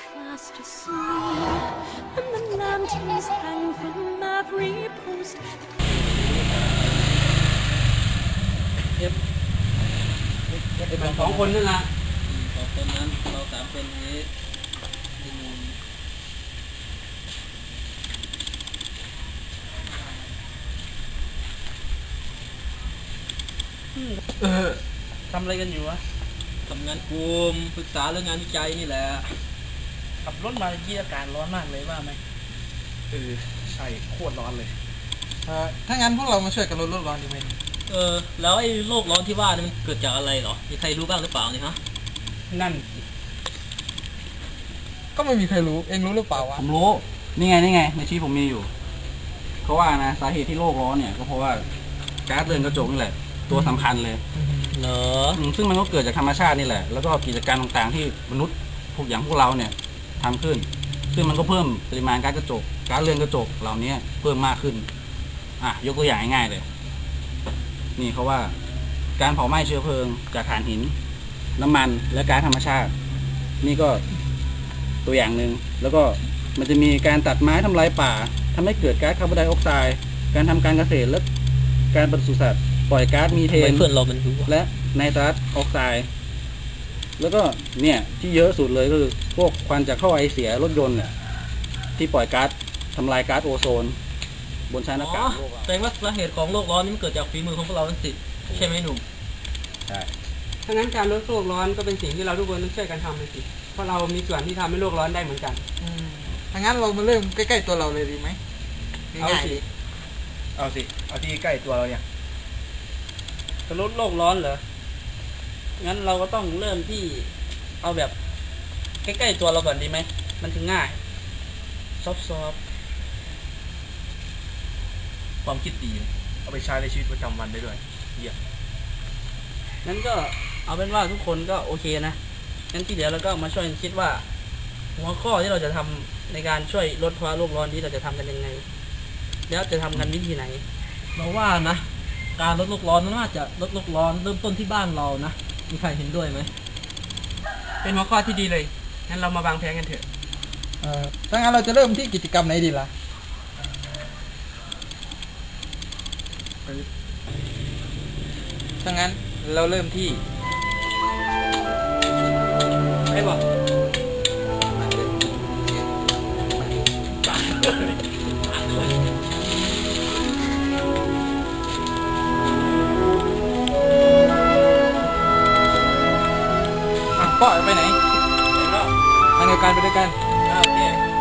Fast asleep, and the lanterns hang from every post. เอฟเอฟเป็นสองคนนั่นแหละสองคนนั้นเราสามคนนี้ดินเออทำอะไรกันอยู่วะทำงานกลุ่มปรึกษาเรื่องงานวิจัยนี่แหละ ขับรถมาที่อากาศร้อนมากเลยว่าไหมเออใช่โคตรร้อนเลย เอ่อถ้างั้นพวกเรามาช่วยกันลดโลกร้อนดีไหมเออ แล้วไอ้โลกร้อนที่ว่านี่มันเกิดจากอะไรเหรอ มีใครรู้บ้างหรือเปล่าเนี่ยฮะ นั่นก็ไม่มีใครรู้ เองรู้หรือเปล่าวะผมรู้ นี่ไงนี่ไง ในชีวิตผมมีอยู่ เขาว่านะสาเหตุที่โลกร้อนเนี่ย ก็เพราะว่าก๊าซเรือนกระจกนี่แหละ ตัวสำคัญเลยเหรอ อืมซึ่งมันก็เกิดจากธรรมชาตินี่แหละ แล้วก็กิจการต่างๆที่มนุษย์พวกอย่างพวกเราเนี่ย ทำขึ้น ซึ่งมันก็เพิ่มปริมาณก๊าซกระจกก๊าซเรือนกระจกเหล่านี้เพิ่มมากขึ้น อะยกตัวอย่างง่ายๆเลย นี่เขาว่า การเผาไหม้เชื้อเพลิงจากถ่านหิน น้ำมันและก๊าซธรรมชาติ นี่ก็ตัวอย่างหนึ่งแล้วก็มันจะมีการตัดไม้ทำลายป่าทำให้เกิดก๊าซคาร์บอนไดออกไซด์การทำการเกษตรและการปศุสัตว์ปล่อยก๊าซมีเททำไมนเพื่อนเรามันรู้วะและไนตรัสออกไซด์ แล้วก็เนี่ยที่เยอะสุดเลยก็คือพวกควันจากท่อไอเสียรถยนต์เนี่ยที่ปล่อยก๊าซทำลายก๊าซโอโซน บนชั้นอาอ๋กาอศโลกอะแสดงว่าสาเหตุของโลกร้อนนี่มันเกิดจากฝีมือของพวกเราทั้งสิใช่ไหมหนุ่มใช่ถ้างั้นการลดโลกร้อนก็เป็นสิ่งที่เราทุกคนต้องช่วยกันทำเลยสิเพราะเรามีส่วนที่ทำให้โลกร้อนได้เหมือนกัน อืมถ้างั้นเรามาเริ่มใกล้ๆตัวเราเลยดีไหมเอาง่ายสิๆดีเอาสิเอาที่ใกล้ตัวเราเนี่ยจะลดโลกร้อนเหรอ งั้นเราก็ต้องเริ่มที่เอาแบบใกล้ๆตัวเราก่อนดีไหม มันถึงง่าย ซอฟต์ๆความคิดดี เอาไปใช้ในชีวิตประจำวันได้ด้วยเยี่ยมงั้นก็เอาเป็นว่าทุกคนก็โอเคนะ งั้นที่เหลือเราก็มาช่วยกันคิดว่า หัวข้อที่เราจะทำในการช่วยลดภาวะโลกร้อนนี้เราจะทำกันยังไง แล้วจะทำกันวิธีไหน เราว่านะ การลดโลกร้อนน่าจะลดโลกร้อนเริ่มต้นที่บ้านเรานะ มีใครเห็นด้วยไหมเป็นหัวข้อที่ดีเลยงั้นเรามาวางแผนกันเถอะเอ่อถ้างั้นเราจะเริ่มที่กิจกรรมไหนดีล่ะ ถ้างั้นเราเริ่มที่ใครบอก Dekan, dekan. Oke. Okay.